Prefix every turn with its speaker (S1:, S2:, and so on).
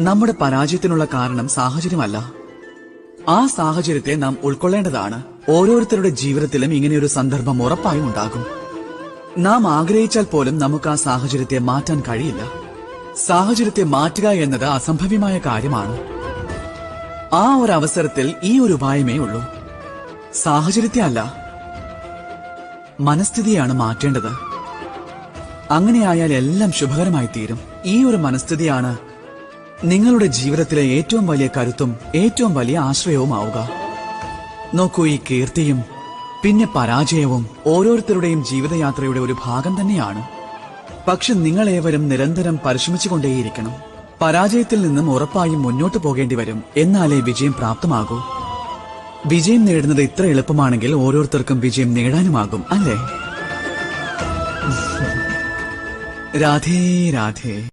S1: നമ്മുടെ പരാജയത്തിനുള്ള കാരണം സാഹചര്യമല്ല. ആ സാഹചര്യത്തെ നാം ഉൾക്കൊള്ളേണ്ടതാണ്. ഓരോരുത്തരുടെ ജീവിതത്തിലും ഇങ്ങനെയൊരു സന്ദർഭം ഉറപ്പായും ഉണ്ടാകും. നാം ആഗ്രഹിച്ചാൽ പോലും നമുക്ക് ആ സാഹചര്യത്തെ മാറ്റാൻ കഴിയില്ല. സാഹചര്യത്തെ മാറ്റുക എന്നത് അസംഭവ്യമായ കാര്യമാണ്. ആ ഒരു അവസരത്തിൽ ഈ ഒരു ഉപായമേ ഉള്ളൂ. സാഹചര്യത്തെ അല്ല. മനസ്ഥിതിയാണ് മാറ്റേണ്ടത്. അങ്ങനെയായാൽ എല്ലാം ശുഭകരമായി തീരും ഈ ഒരു മനസ്ഥിതിയാണ് നിങ്ങളുടെ ജീവിതത്തിലെ ഏറ്റവും വലിയ കരുത്തും ഏറ്റവും വലിയ ആശ്രയവുമാവുക. നോക്കൂ ഈ കീർത്തിയും പിന്നെ പരാജയവും ഓരോരുത്തരുടെയും ജീവിതയാത്രയുടെ ഒരു ഭാഗം തന്നെയാണ്. പക്ഷെ നിങ്ങളേവരും നിരന്തരം പരിശ്രമിച്ചുകൊണ്ടേയിരിക്കണം. പരാജയത്തിൽ നിന്നും ഉറപ്പായും മുന്നോട്ട് പോകേണ്ടി വരും. എന്നാലേ വിജയം പ്രാപ്തമാകൂ. വിജയം നേടുന്നത് ഇത്ര എളുപ്പമാണെങ്കിൽ ഓരോരുത്തർക്കും വിജയം നേടാനുമാകും അല്ലേ? രാധേ രാധേ.